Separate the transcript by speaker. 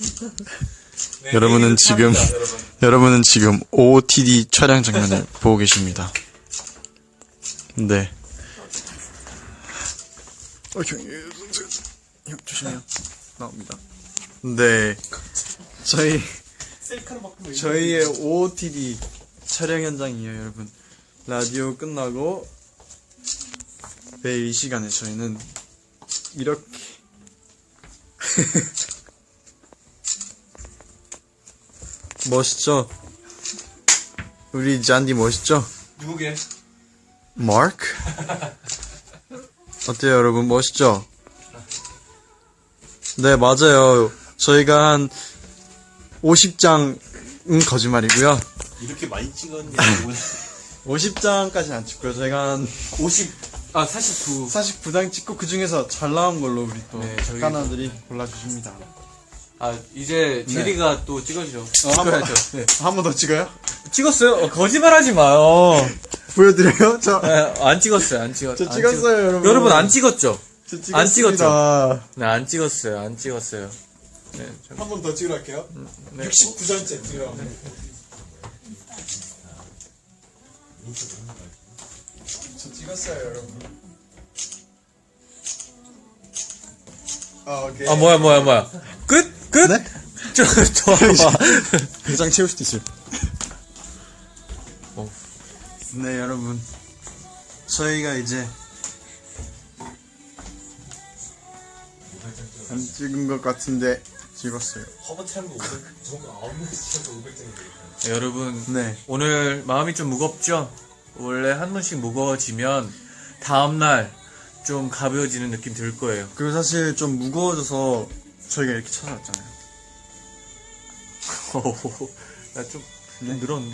Speaker 1: 네,
Speaker 2: 여러분은
Speaker 1: 내일은
Speaker 2: 지금
Speaker 1: 여러분.
Speaker 2: 여러분은 지금 OOTD 촬영 장면을 보고 계십니다. 네. 어, 형, 형 조심해요. 나옵니다. 네. 저희 저희의 OOTD 촬영 현장이에요, 여러분. 라디오 끝나고 매일 이 시간에 저희는 이렇게 멋있죠? 우리 잔디 멋있죠?
Speaker 1: 누구게?
Speaker 2: 마크? 어때요, 여러분? 멋있죠? 네, 맞아요. 저희가 한 50장은 거짓말이고요.
Speaker 1: 이렇게 많이 찍었냐
Speaker 2: 50장까지는 안 찍고요. 저희가 한
Speaker 1: 50, 아 49.
Speaker 2: 49장 찍고 그 중에서 잘 나온 걸로 우리 또
Speaker 1: 네,
Speaker 2: 작가나들이 골라주십니다.
Speaker 1: 아 이제 제리가 또 찍어주죠.
Speaker 2: 찍어야죠. 네. 한 번 더 찍어요?
Speaker 1: 찍었어요? 어, 거짓말하지 마요.
Speaker 2: 보여드려요? 저,
Speaker 1: 네, 안 찍었어요. 안 찍었.
Speaker 2: 저
Speaker 1: 안
Speaker 2: 찍었어요,
Speaker 1: 찍었-
Speaker 2: 여러분.
Speaker 1: 여러분 안 찍었죠? 저안
Speaker 2: 찍었습니다.
Speaker 1: 네, 안 찍었어요. 안 찍었어요. 네, 저-
Speaker 3: 한 번 더 찍으러 할게요.
Speaker 1: 네.
Speaker 3: 69장째 찍으러. 저 찍었어요, 여러분. 아, 오케이.
Speaker 1: 아 뭐야 뭐야 뭐야. 끝? 끝?
Speaker 2: 네?
Speaker 1: 저, 저, 봐.
Speaker 2: 대장 채울 수도 있어요.
Speaker 1: 어.
Speaker 2: 네, 여러분. 저희가 이제 안 찍은 것 같은데 찍었어요.
Speaker 3: 허버트 한거 500, 저거 9명 찍어서 500장이 되겠다.
Speaker 1: 여러분
Speaker 2: 네.
Speaker 1: 오늘 마음이 좀 무겁죠? 원래 한 번씩 무거워지면 다음날 좀 가벼워지는 느낌 들 거예요.
Speaker 2: 그리고 사실 좀 무거워져서 저희가 이렇게 찾아왔잖아요.
Speaker 1: 나좀 좀 늘었는데?